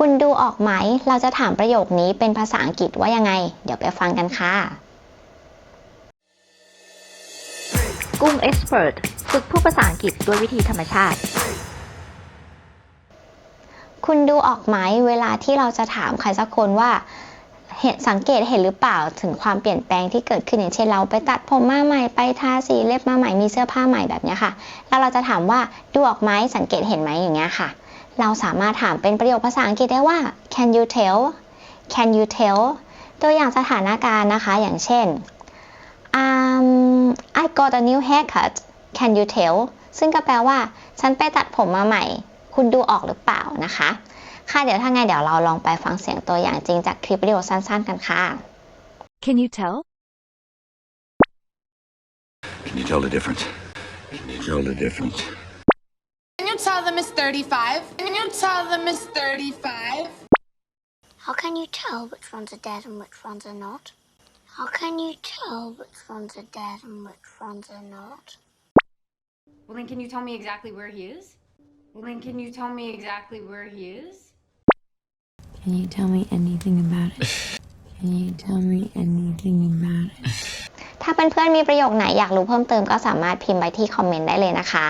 คุณดูออกไหม เราจะถามประโยคนี้เป็นภาษาอังกฤษว่ายังไง เดี๋ยวไปฟังกันค่ะ กุ้ง Expert ฝึกพูดภาษาอังกฤษด้วยวิธีธรรมชาติ คุณดูออกไหมเวลาที่เราจะถามใครสักคนว่าเห็นสังเกตเห็นหรือเปล่าถึงความเปลี่ยนแปลงที่เกิดขึ้นอย่างเช่นเราไปตัดผมมาใหม่ไปทาสีเล็บมาใหม่มีเสื้อผ้าใหม่แบบเนี้ยค่ะ แล้วเราจะถามว่าดูออกไหมสังเกตเห็นไหมอย่างเงี้ยค่ะ เราสามารถถามเป็นประโยคภาษาอังกฤษได้ว่า can you tell can you tell ตัวอย่างสถานการณ์นะคะ อย่างเช่น um, I got a new haircut can you tell ซึ่งก็แปลว่า ฉันไปตัดผมมาใหม่ คุณดูออกหรือเปล่านะคะ ค่ะเดี๋ยวถ้าไงเดี๋ยวเราลองไปฟังเสียงตัวอย่างจริงจากคลิปวิดีโอสั้นๆกันค่ะ Can you tell Can you tell the difference? Can you tell the difference? Can you tell them it's 35? Can you tell them it's 35? How can you tell which ones are dead and which ones are not? How can you tell which ones are dead and which ones are not? Well, then, can you tell me exactly where he is? Well, then, can you tell me exactly where he is? Can you tell me anything about it? Can you tell me anything about it? ถ้าเพื่อนๆมีประโยคไหนอยากรู้เพิ่มเติมก็สามารถพิมพ์ไว้ที่คอมเมนต์ได้เลยนะคะ